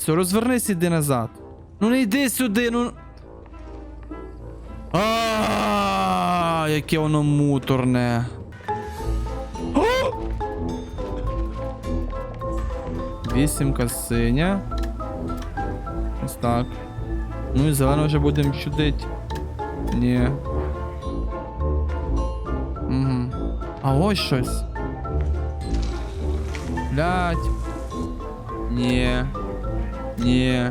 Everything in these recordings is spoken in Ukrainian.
Все, розвернись, іди назад. Ну не йди сюди, ну. А, яке воно муторне. Вісімка синя. Ось так. Ну і зелено вже будемо чудить. Ні. Угу. А ось щось. Блять. Ні. Ні.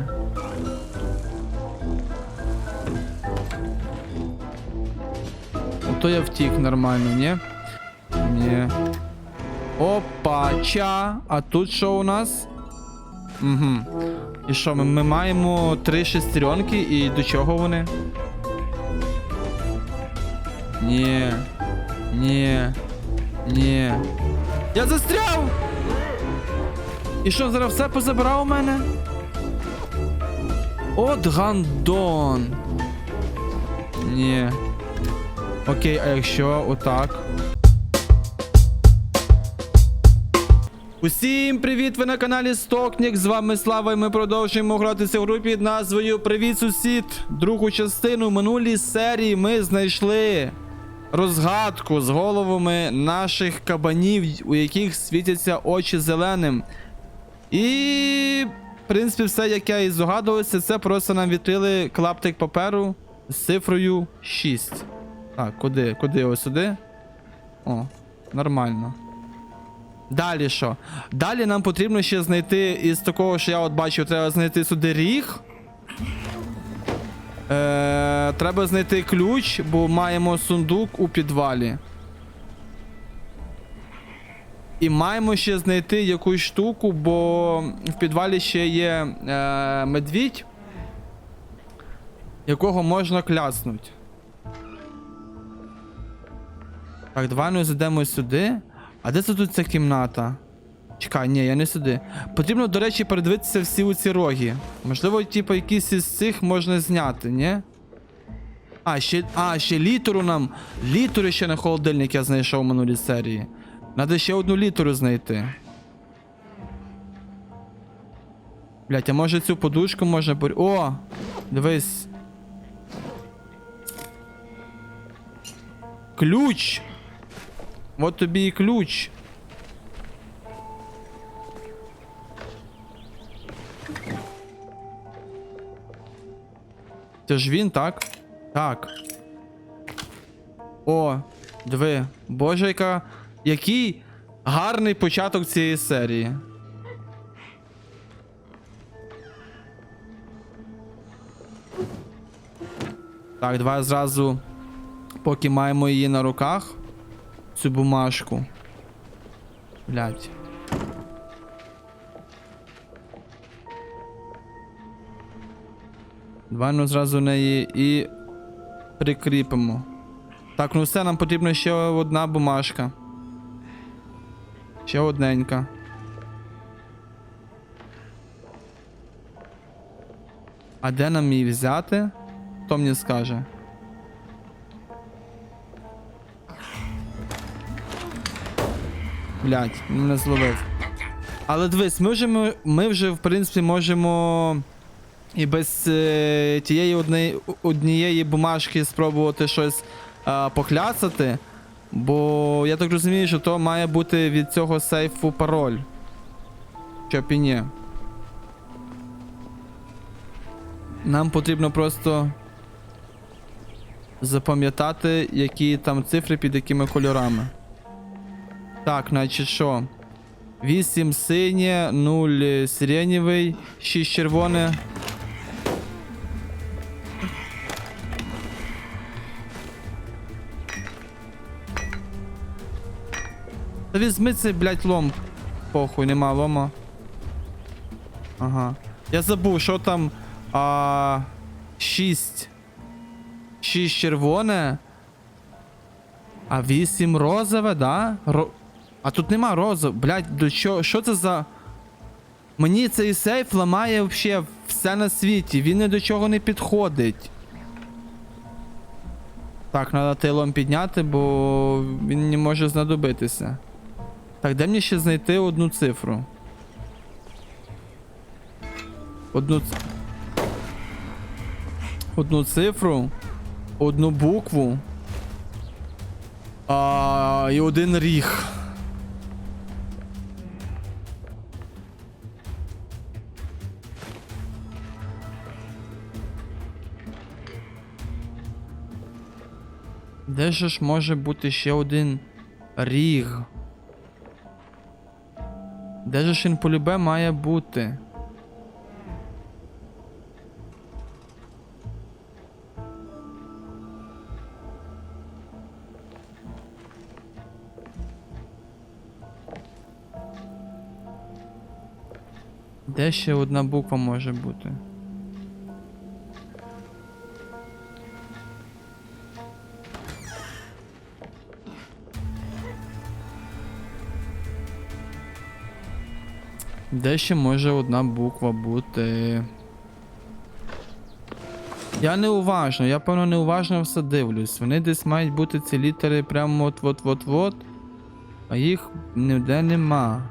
Ото я втік нормально? Ні. Опа, ча. А тут що у нас? Угу. І що, ми, ми маємо три шестеренки, і до чого вони? Ні. Ні. Ні. Я застряв! І що, зараз все позабирав у мене? От гандон. Ні. Окей, а якщо отак. Усім привіт! Ви на каналі Стокнік. З вами Слава, і ми продовжуємо гратися в групі під назвою Привіт, сусід! Другу частину минулій серії ми знайшли розгадку з головами наших кабанів, у яких світяться очі зеленим. І, принципі, все, як я і здогадувався, це просто нам відкрили клаптик паперу з цифрою 6. Так, куди? Куди? Ось сюди? О, нормально. Далі що? Далі нам потрібно ще знайти із такого, що я от бачив, треба знайти сюди ріг. Е, треба знайти ключ, бо маємо сундук у підвалі. І маємо ще знайти якусь штуку, бо в підвалі ще є е, медвідь, якого можна кляснуть. Так, давай ну зайдемо сюди. А де це тут ця кімната? Чекай, ні, я не сюди. Потрібно, до речі, передивитися всі оці роги. Можливо, типу, якісь із цих можна зняти, ні? А, ще, а, ще літеру нам. Літеру ще на холодильник я знайшов в минулій серії. Надо ще одну літеру знайти. Блять, а може цю подушку можна пор... О! Дивись. Ключ! От тобі і ключ. Це ж він, так? Так. О, диви. Боже, яка. Який гарний початок цієї серії. Так, давай зразу, поки маємо її на руках, цю бумажку. Блять. Давай ну зразу неї і прикріпимо. Так, ну все, нам потрібна ще одна бумажка. Ще одненька. А де нам її взяти? Хто мені скаже? Блять, мене зловив. Але дивись, ми вже, ми, ми вже в принципі можемо і без е, тієї одне, однієї бумажки спробувати щось е, покляцати. Бо я так розумію, що то має бути від цього сейфу пароль. Щоб і ні. Нам потрібно просто запам'ятати, які там цифри під якими кольорами. Так, значить що? 8 синє, 0 сиренєвий, 6 червоне. Та візьми цей, блядь, лом. Похуй, нема лома. Ага. Я забув, що там. А. 6. 6 червоне. А 8 розове, да? Ро... А тут нема розов. Блядь, до чого? Що це за. Мені цей сейф ламає вообще все на світі. Він ні до чого не підходить. Так, треба тейлом підняти, бо він не може знадобитися. Так, де мені ще знайти одну цифру? одну. Одну цифру, одну букву. А, і один ріг. Де же ж може бути ще один ріг? Де ж він полюбе має бути? Де ще одна буква може бути? Де ще може одна буква бути? Я неуважно, я певно неуважно все дивлюсь. Вони десь мають бути ці літери прямо от-от-от-от, а їх ніде нема.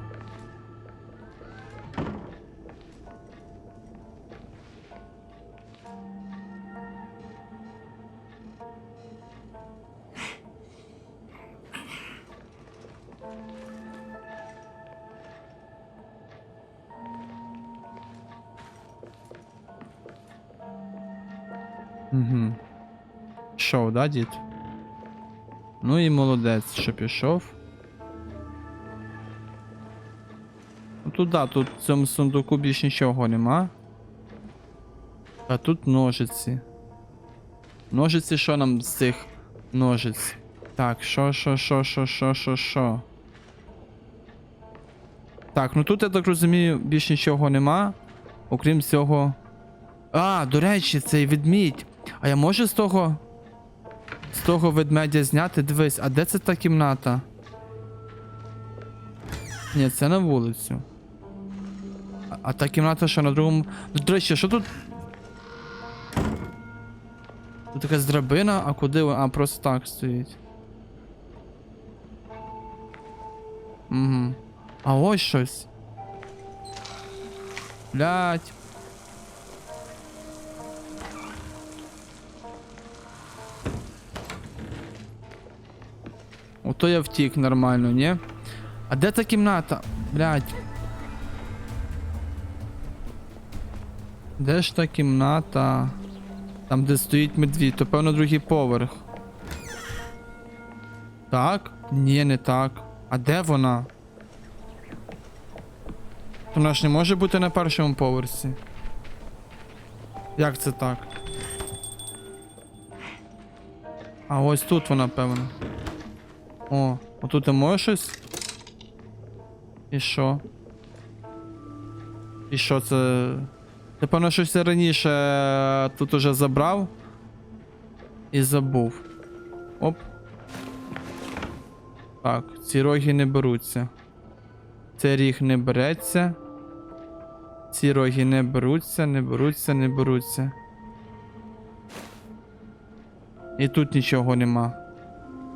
Пішов, да, дід? Ну і молодець, що пішов. Ну тут да, тут в цьому сундуку більш нічого нема. А тут ножиці. Ножиці, що нам з цих ножиць? Так, що, що, що, що, що, що, що? Так, ну тут я так розумію, більш нічого нема. Окрім цього. А, до речі, цей ведмідь. А я можу з того. Того ведмедя зняти? Дивись, а де це та кімната? Ні, це на вулицю. А, а та кімната що на другому. Ну, До речі, що тут? Тут якась драбина, а куди вона? А, просто так стоїть. Угу. А ось щось. Блять. Ото я втік нормально, ні? А де та кімната? Блять. Де ж та кімната? Там, де стоїть медвідь, то певно другий поверх. Так? Ні, не так. А де вона? Вона ж не може бути на першому поверсі. Як це так? А ось тут вона, певно. О, отут можеш щось? І що? І що це? Ти певно щось раніше е, тут уже забрав і забув. Оп. Так, ці роги не беруться. Цей ріг не береться. Ці роги не беруться, не беруться, не беруться. І тут нічого нема.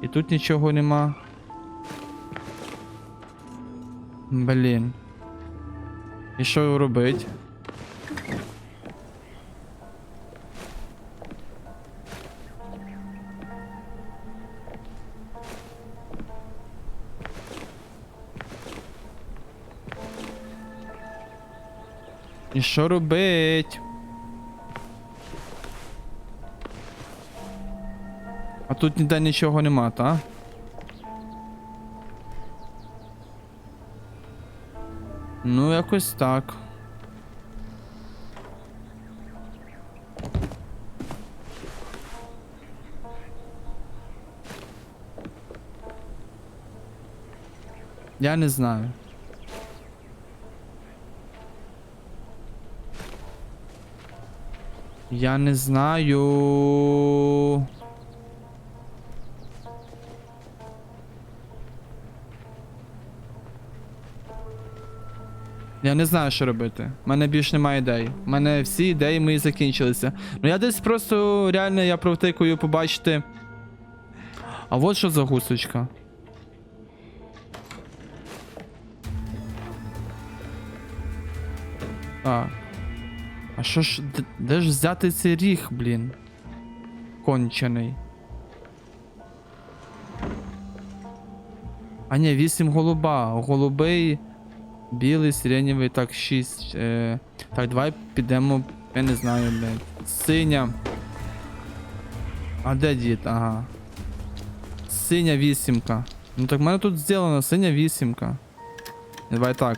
І тут нічого нема. Блін. І що робить? І що робить? Тут ніде нічого нема, та? Ну, якось так. Я не знаю. Я не знаю. Я не знаю, що робити. У мене більш немає ідей. У мене всі ідеї мої закінчилися. Ну я десь просто реально я провтикую побачити. А от що за гусочка. Так. А що ж, де, ж взяти цей ріг, блін? Кончений. А ні, 8 голуба. Голубий, білий, сиренєвий, так, 6. Е, так, давай підемо, я не знаю, блядь. Синя. А де дід? Ага. Синя вісімка. Ну так в мене тут зроблено синя вісімка. Давай так.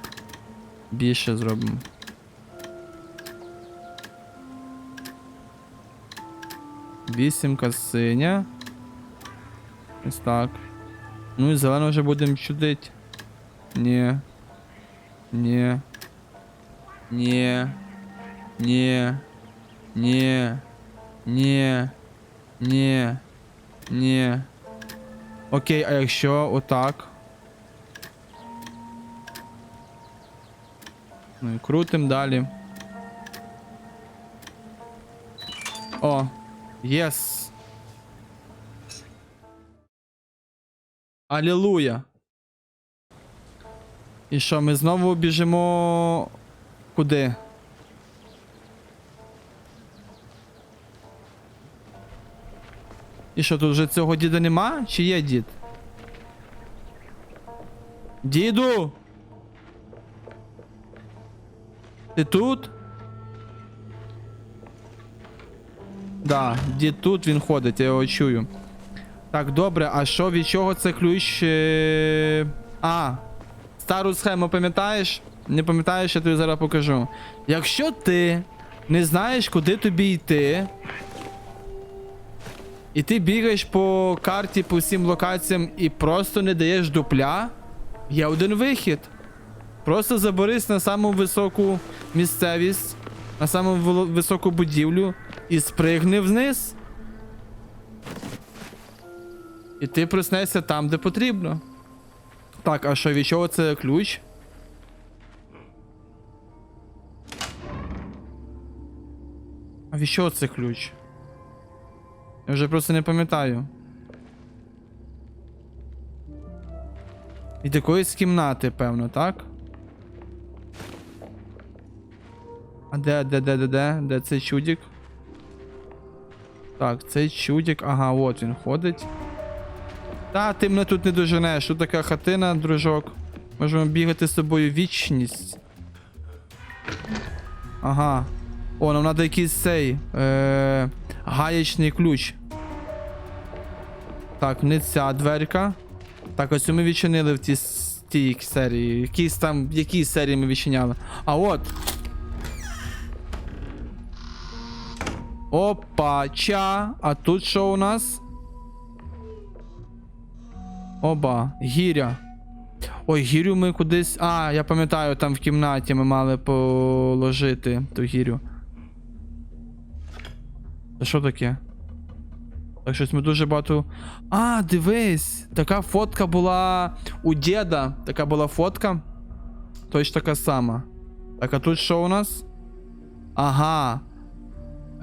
Більше зробимо. Вісімка синя. Ось так. Ну і зелену вже будемо чудить. Ні. Ні. Ні. Ні. Ні. Ні. Ні. Ні. Окей, а якщо отак. Ну і крутим далі. О, єс. Алілуя. І що, ми знову біжимо куди? І що, тут вже цього діда нема? Чи є дід? Діду! Ти тут? Да, дід тут він ходить, я його чую. Так, добре, а що від чого це ключ? е, А, стару схему пам'ятаєш? Не пам'ятаєш, я тобі зараз покажу. Якщо ти не знаєш, куди тобі йти, і ти бігаєш по карті, по всім локаціям і просто не даєш дупля, є один вихід. Просто заберись на саму високу місцевість, на саму високу будівлю і спригни вниз. І ти проснешся там, де потрібно. Так, а що від чого це ключ? А від чого це ключ? Я вже просто не пам'ятаю. Від якоїсь кімнати, певно, так? А де, де, де, де, де? Де цей чудік? Так, цей чудік, ага, от він ходить. Та, ти мене тут не доженеш. Тут така хатина, дружок. Можемо бігати з тобою вічність. Ага. О, нам треба якийсь цей. Е, гаячний ключ. Так, не ця дверка. Так, ось ми відчинили в тій, серії. Якісь там. В якій серії ми відчиняли? А от. Опа, ча. А тут що у нас? Оба, гіря. Ой, гірю ми кудись. А, я пам'ятаю, там в кімнаті ми мали положити ту гірю. Це що таке? Так щось ми дуже багато. А, дивись! Така фотка була у діда. Така була фотка. Точно така сама. Так, а тут що у нас? Ага.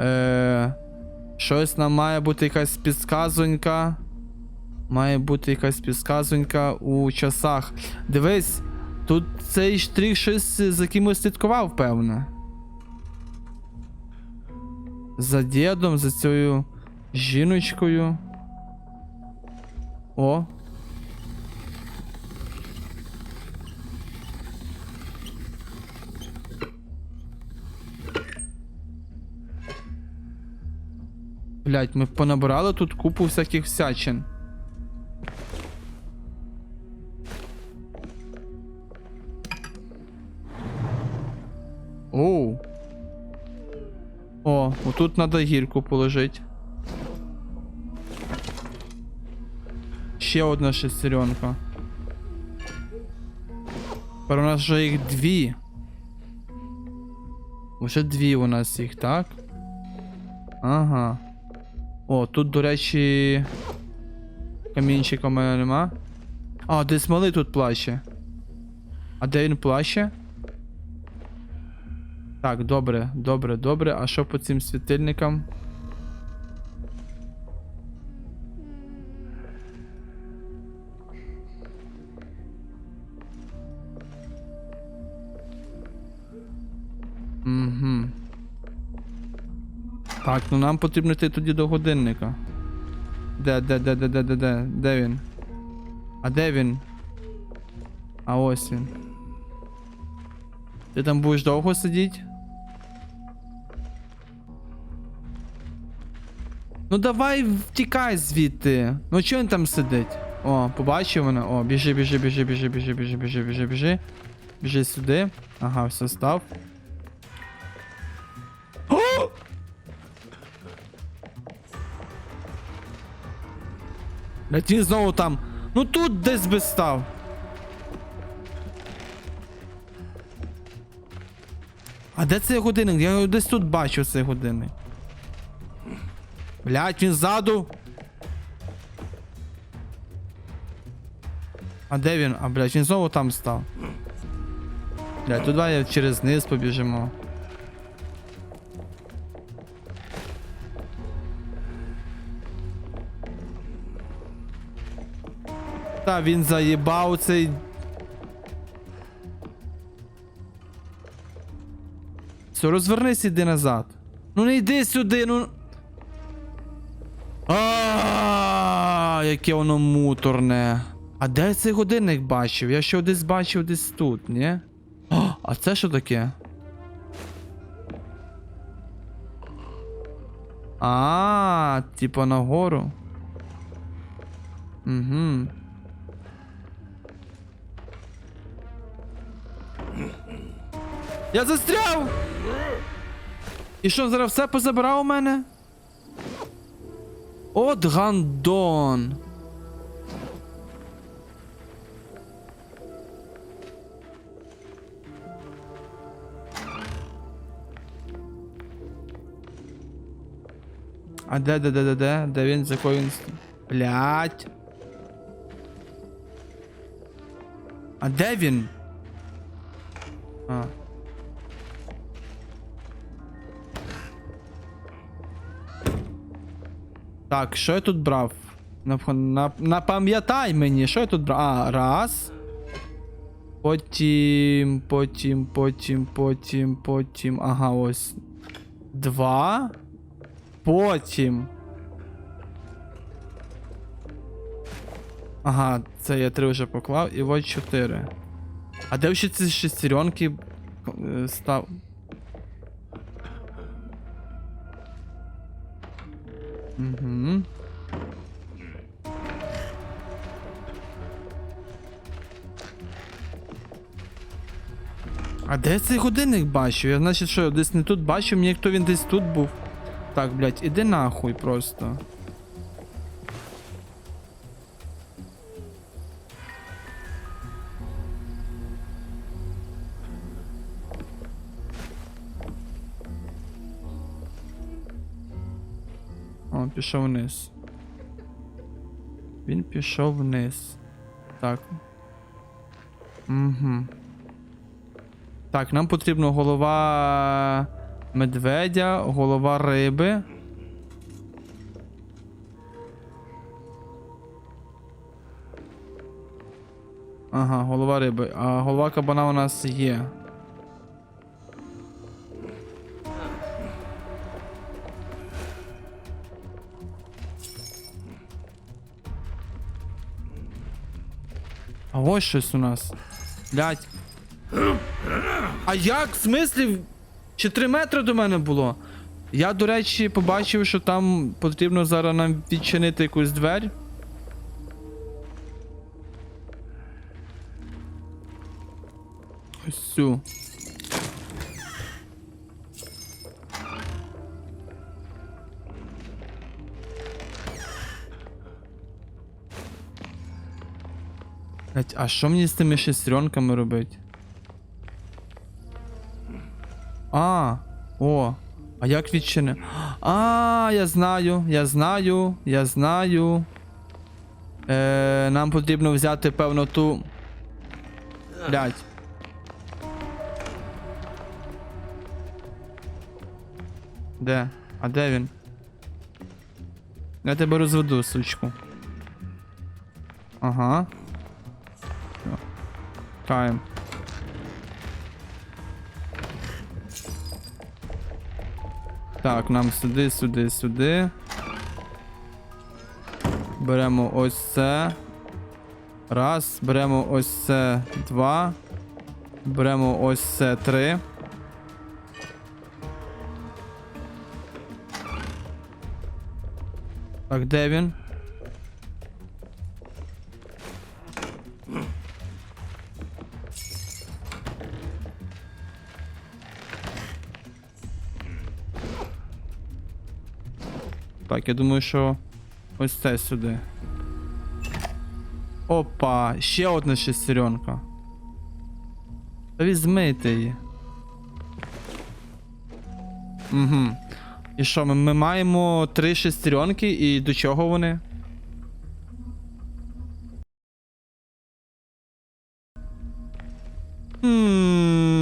Е, щось нам має бути якась підсказонька. Має бути якась підсказонька у часах. Дивись, тут цей штрих щось за кимось слідкував, певне. За дідом, за цією жіночкою. О. Блять, ми понабирали тут купу всяких всячин. О, отут надо гірку положити. Ще одна шестеренка. Тепер у нас вже їх дві. Уже дві у нас їх, так? Ага. О, тут, до речі. Камінчика у мене нема. А, десь малий тут плаче. А де він плаче? Так, добре, добре, добре. А що по цим світильникам? Угу. Так, ну нам потрібно йти тоді до годинника. Де, де, де, де, де, де, де? Де він? А де він? А ось він. Ти там будеш довго сидіти? Ну давай втікай звідти. Ну чого він там сидить? О, побачив мене. О, біжи, біжи, біжи, біжи, біжи, біжи, біжи, біжи, біжи. Біжи сюди. Ага, все став. О! Він знову там. Ну тут десь би став. А де цей годинник? Я його десь тут бачив цей годинник. Блять, він ззаду. А де він? А блять, він знову там став. Блять, туди я через низ побіжимо. Та він заїбав цей. Все, розвернись, іди назад. Ну не йди сюди, ну. А, яке воно муторне. А де я цей годинник бачив? Я ще десь бачив десь тут, ні? А це що таке? А, типа нагору. Угу. Я застряв! І що, зараз все позабирав у мене? От гандон. А да, да, да, да, да, да, він за. Блять. А де? А. Так, що я тут брав? Нап- нап- Напам'ятай мені, що я тут брав? А, раз. Потім, потім, потім, потім, потім. Ага, ось. Два. Потім. Ага, це я три вже поклав, і от чотири. А де ще ці шестеренки е, став? Угу. А де цей годинник бачив? Я значить що, я десь не тут бачив, мені хто він десь тут був. Так, блядь, іди нахуй просто. О, пішов вниз. Він пішов вниз. Так. Угу. Так, нам потрібно голова медведя, голова риби. Ага, голова риби. А голова кабана у нас є. Ось щось у нас. Блять. А як? В смислі? Чи 3 метри до мене було? Я, до речі, побачив, що там потрібно зараз нам відчинити якусь двері. Ось цю. А що мені з тими шестеренками робити? А, о, а як відчини? А, я знаю, я знаю, я знаю. Е, нам потрібно взяти, певно, ту. Блять. Де? А де він? Я тебе розведу, сучку. Ага. Каєм. Так, нам сюди, сюди, сюди. Беремо ось це. Раз. Беремо ось це два. Беремо ось це три. Так, де він? Так, я думаю, що ось це сюди. Опа, ще одна шестеренка. Візьмите її. Угу. І що, ми, ми маємо три шестеренки, і до чого вони? М, Я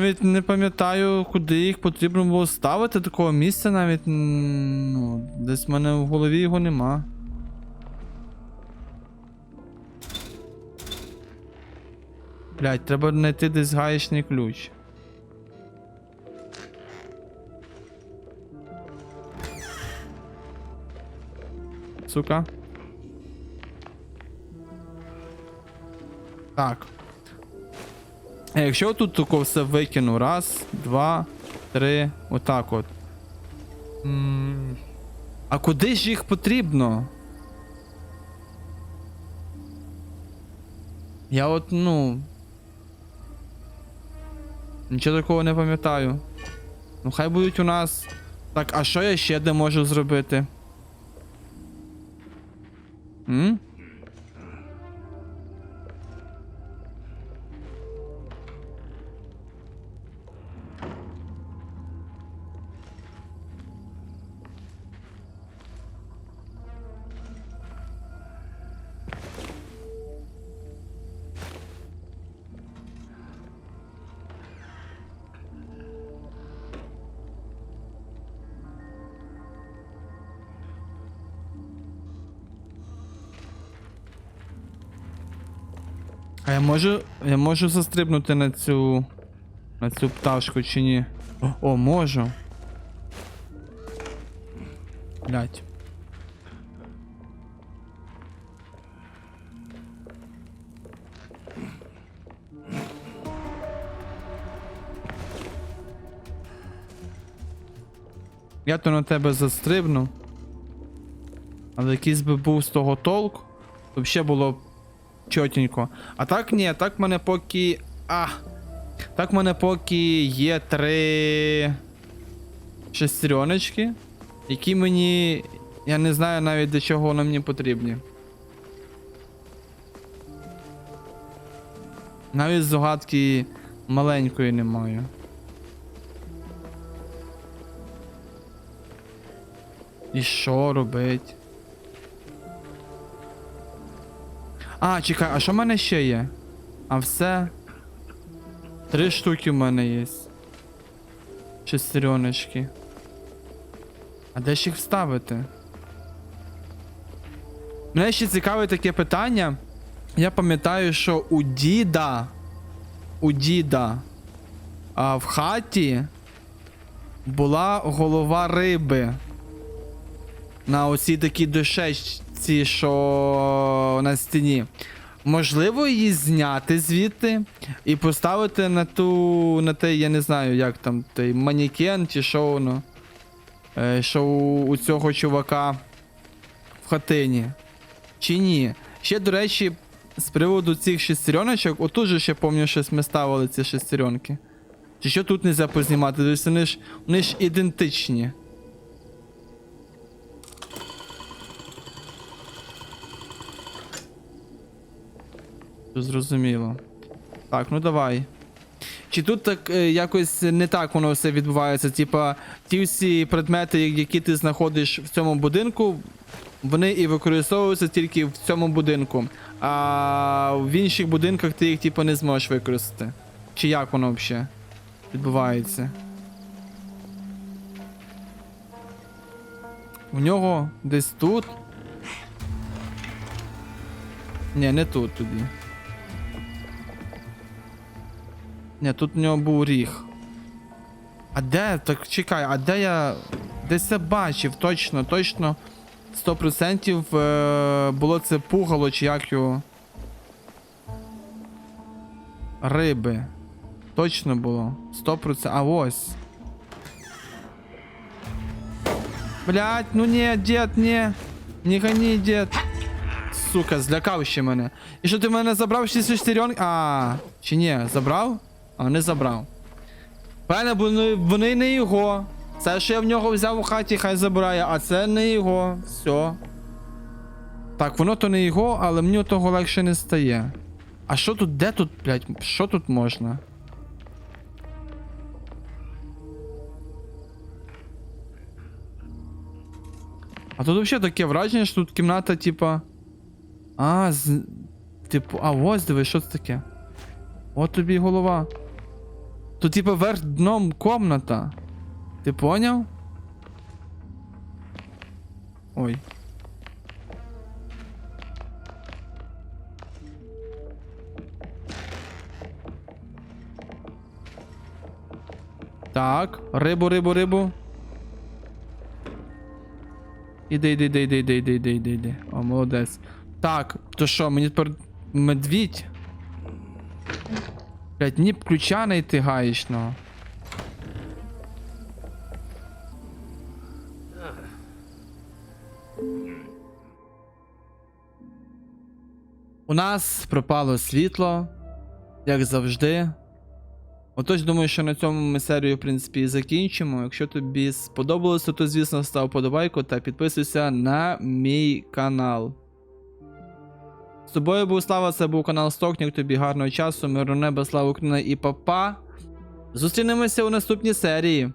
навіть не пам'ятаю, куди їх потрібно було ставити. Такого місця навіть. Ну, десь в мене в голові його нема. Блять, треба знайти десь гаєчний ключ. Сука. Так. А якщо тут тако все викину, раз, два, три, отак от. М, А куди ж їх потрібно? Я от, ну. Нічого такого не пам'ятаю. Ну, хай будуть у нас. Так, а що я ще де можу зробити? М? Можу. Я можу застрибнути на цю. На цю пташку чи ні? О, можу. Блять. Я то на тебе застрибну. Але якийсь би був з того толк, то б ще було чотенько. А так ні, так в мене поки. А! Так в мене поки є три шестереночки, які мені. Я не знаю навіть для чого вони мені потрібні. Навіть здогадки маленької не маю. І що робить? А, чекай, а що в мене ще є? А все. Три штуки в мене є. Шестереночки. А де ж їх вставити? Мене ще цікаве таке питання. Я пам'ятаю, що у діда. У діда. А в хаті була голова риби. На оцій такій дощечці, що на стіні. Можливо, її зняти звідти і поставити на ту. на те, я не знаю, як там, той манікен чи що воно. Е, що у, у цього чувака в хатині. Чи ні? Ще, до речі, з приводу цих шестереночок, отут же ще пам'ятаю, щось ми ставили ці шестеренки. Чи що тут не можна познімати? Тобто вони ж, вони ж ідентичні. Зрозуміло. Так, ну давай. Чи тут так е, якось не так воно все відбувається? Типа, ті всі предмети, які ти знаходиш в цьому будинку, вони і використовуються тільки в цьому будинку. А в інших будинках ти їх типу не зможеш використати. Чи як воно взагалі відбувається? У нього десь тут. Ні, не тут тоді. Ні, тут у нього був ріг. А де? Так чекай, а де я. Десь я бачив, точно, точно. 100% е, було це пугало, чи як його. Риби. Точно було. 100%. А ось. Блять, ну не, дед, не. Не гони, дед. Сука, злякав ще мене. І що ти в мене забрав ще шестеренки? А, чи ні, забрав? А, не забрав. Певне, бо вони, не його. Це, що я в нього взяв у хаті, хай забирає, а це не його. Все. Так, воно то не його, але мені того легше не стає. А що тут, де тут, блядь, що тут можна? А тут взагалі таке враження, що тут кімната, типа. А, з... Типу, а ось диви, що це таке? От тобі голова. Тут, типа, верх дном комната. Ти поняв? Ой. Так, рибу, рибу, рибу. Іди, іди, іди, іди, іди, іди, іди, іди, іди. О, молодець. Так, то що, мені тепер медвідь? Блять, ні б ключа знайти гаєчного. У нас пропало світло, як завжди. Отож, думаю, що на цьому ми серію, в принципі, закінчимо. Якщо тобі сподобалося, то звісно став подобайку та підписуйся на мій канал. З тобою був Слава, це був канал Стокнік. Тобі гарного часу, миру неба, слава Україна і папа. Зустрінемося у наступній серії.